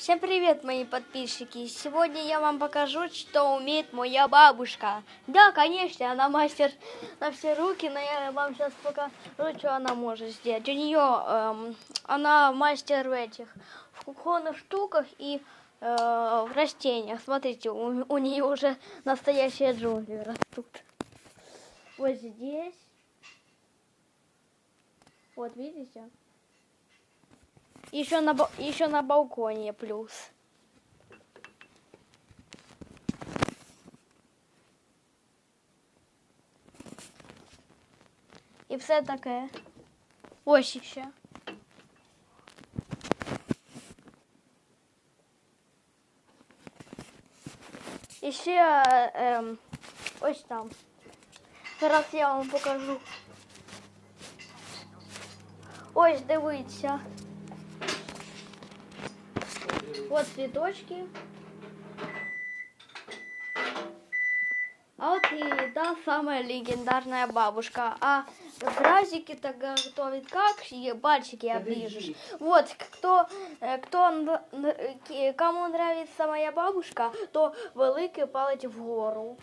Всем привет, мои подписчики! Сегодня я вам покажу, что умеет моя бабушка. Да, конечно, она мастер на все руки, но я вам сейчас покажу, что она может сделать. У нее эм, она мастер в этих в кухонных штуках и э, в растениях. Смотрите, у, у нее уже настоящие джунгли растут. Вот здесь. Вот видите? Еще на, ба- еще на балконе плюс. І все таке. Ось ще. І ще ем, ось там. Зараз я вам покажу. Ось дивіться. Вот цветочки. А вот и та самая легендарная бабушка. А гразики так готовит как? И пальчики оближешь. Вот, кто, э, кто, ки- кому нравится моя бабушка, то великий палець вгору.